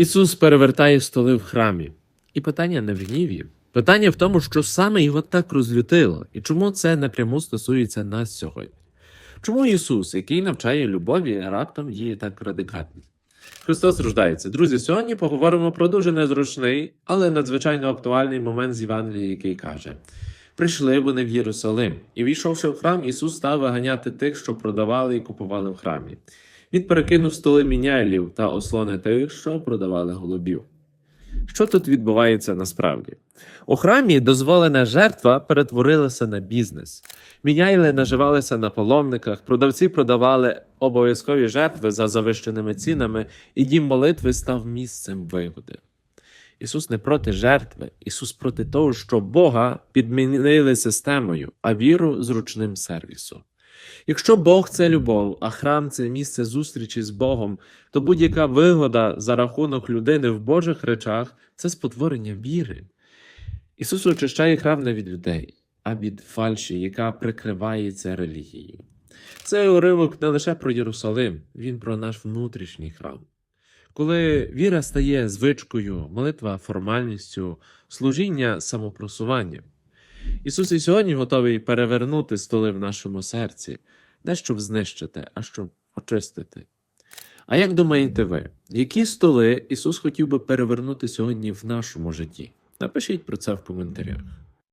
Ісус перевертає столи в храмі. І питання не в гніві. Питання в тому, що саме його так розлютило, і чому це напряму стосується нас сьогодні. Чому Ісус, який навчає любові, раптом діє так радикально? Христос рождається. Друзі, сьогодні поговоримо про дуже незручний, але надзвичайно актуальний момент з Євангелія, який каже: Прийшли вони в Єрусалим, і війшовши в храм, Ісус став виганяти тих, що продавали і купували в храмі. Він перекинув столи міняйлів та ослони тих, що продавали голубів. Що тут відбувається насправді? У храмі дозволена жертва перетворилася на бізнес. Міняйли наживалися на паломниках, продавці продавали обов'язкові жертви за завищеними цінами, і дім молитви став місцем вигоди. Ісус не проти жертви, Ісус проти того, що Бога підмінили системою, а віру зручним сервісом. Якщо Бог це любов, а храм це місце зустрічі з Богом, то будь-яка вигода за рахунок людини в Божих речах це спотворення віри. Ісус очищає храм не від людей, а від фальші, яка прикривається релігією. Цей уривок не лише про Єрусалим, він про наш внутрішній храм. Коли віра стає звичкою, молитва формальністю, служіння самопросуванням. Ісус і сьогодні готовий перевернути столи в нашому серці, не щоб знищити, а щоб очистити. А як думаєте ви, які столи Ісус хотів би перевернути сьогодні в нашому житті? Напишіть про це в коментарях.